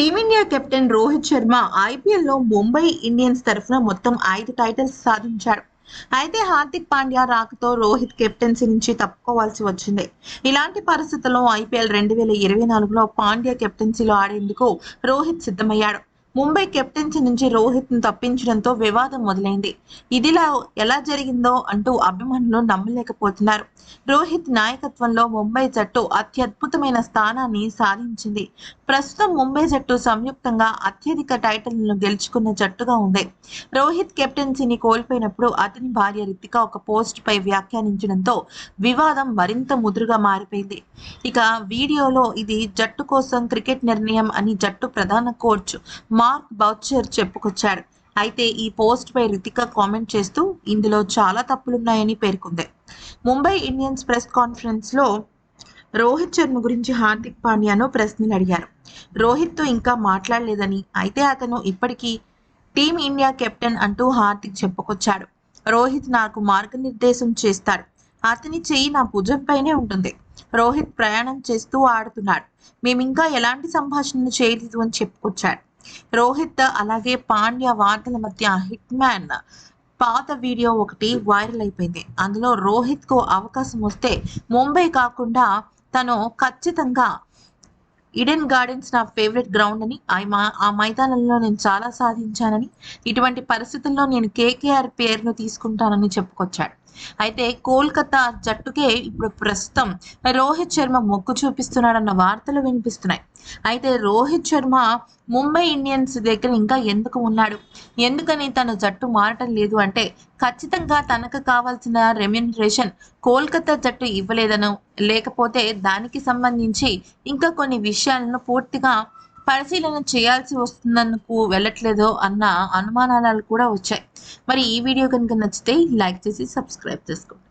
Team India captain Rohit Sharma ఐపీఎల్లో Mumbai Indians తరఫున మొత్తం ఐదు టైటిల్స్ సాధించాడు. అయితే హార్దిక్ పాండ్యా రాకతో రోహిత్ కెప్టెన్సీ నుంచి తప్పుకోవాల్సి వచ్చింది. ఇలాంటి పరిస్థితుల్లో ఐపీఎల్ రెండు వేల ఇరవై నాలుగులో పాండ్యా కెప్టెన్సీలో ఆడేందుకు రోహిత్ సిద్ధమయ్యాడు. ముంబై కెప్టెన్సీ నుంచి రోహిత్ను తప్పించడంతో వివాదం మొదలైంది. ఇదిలా ఎలా జరిగిందో అంటూ అభిమానులు నమ్మలేకపోతున్నారు. రోహిత్ నాయకత్వంలో ముంబై జట్టు అత్యద్భుతమైన స్థానాన్ని సాధించింది. ప్రస్తుతం ముంబై జట్టు సంయుక్తంగా అత్యధిక టైటిల్ను గెలుచుకున్న జట్టుగా ఉంది. రోహిత్ కెప్టెన్సీని కోల్పోయినప్పుడు అతని భార్య రితిక ఒక పోస్ట్ పై వ్యాఖ్యానించడంతో వివాదం మరింత ముదురుగా మారిపోయింది. ఇక వీడియోలో ఇది జట్టు కోసం క్రికెట్ నిర్ణయం అని జట్టు ప్రధాన కోచ్ మార్క్ బౌచర్ చెప్పుకొచ్చాడు. అయితే ఈ పోస్ట్ పై రితిక కామెంట్ చేస్తూ ఇందులో చాలా తప్పులున్నాయని పేర్కొంది. ముంబై ఇండియన్స్ ప్రెస్ కాన్ఫరెన్స్లో రోహిత్ శర్మ గురించి హార్దిక్ పాండ్యాను ప్రశ్నలు అడిగారు. రోహిత్తో ఇంకా మాట్లాడలేదని అయితే అతను ఇప్పటికీ టీం ఇండియా కెప్టెన్ అంటూ హార్దిక్ చెప్పుకొచ్చాడు. రోహిత్ నాకు మార్గనిర్దేశం చేస్తాడు. అతని చెయ్యి నా భుజంపైనే ఉంటుంది. రోహిత్ ప్రయాణం చేస్తూ ఆడుతున్నాడు. మేమింకా ఎలాంటి సంభాషణను చేయలేదు అని చెప్పుకొచ్చాడు. రోహిత్ అలాగే పాండ్య వార్తల మధ్య హిట్ మ్యాన్ పాత వీడియో ఒకటి వైరల్ అయిపోయింది. అందులో రోహిత్కు అవకాశం వస్తే ముంబై కాకుండా తను ఖచ్చితంగా ఈడెన్ గార్డెన్స్ నా ఫేవరెట్ గ్రౌండ్ అని. ఆ మైదానంలో నేను చాలా సాధించానని. ఇటువంటి పరిస్థితుల్లో నేను కేకేఆర్ పేరును తీసుకుంటానని చెప్పుకొచ్చాడు. అయితే కోల్కతా జట్టుకే ఇప్పుడు ప్రస్తుతం రోహిత్ శర్మ మొగ్గు చూపిస్తున్నాడన్న వార్తలు వినిపిస్తున్నాయి. అయితే రోహిత్ శర్మ ముంబై ఇండియన్స్ దగ్గర ఇంకా ఎందుకు ఉన్నాడు? ఎందుకని తన జట్టు మారటం లేదు అంటే ఖచ్చితంగా తనకు కావాల్సిన రెమ్యునరేషన్ కోల్కతా జట్టు ఇవ్వలేదనో. లేకపోతే దానికి సంబంధించి ఇంకా కొన్ని విషయాలను పూర్తిగా పరిశీలన చేయాల్సి వస్తుందనుకు వెళ్ళట్లేదో అన్న అనుమానాలు కూడా వచ్చాయి. మరి ఈ వీడియో కనుక నచ్చితే లైక్ చేసి సబ్స్క్రైబ్ చేసుకోండి.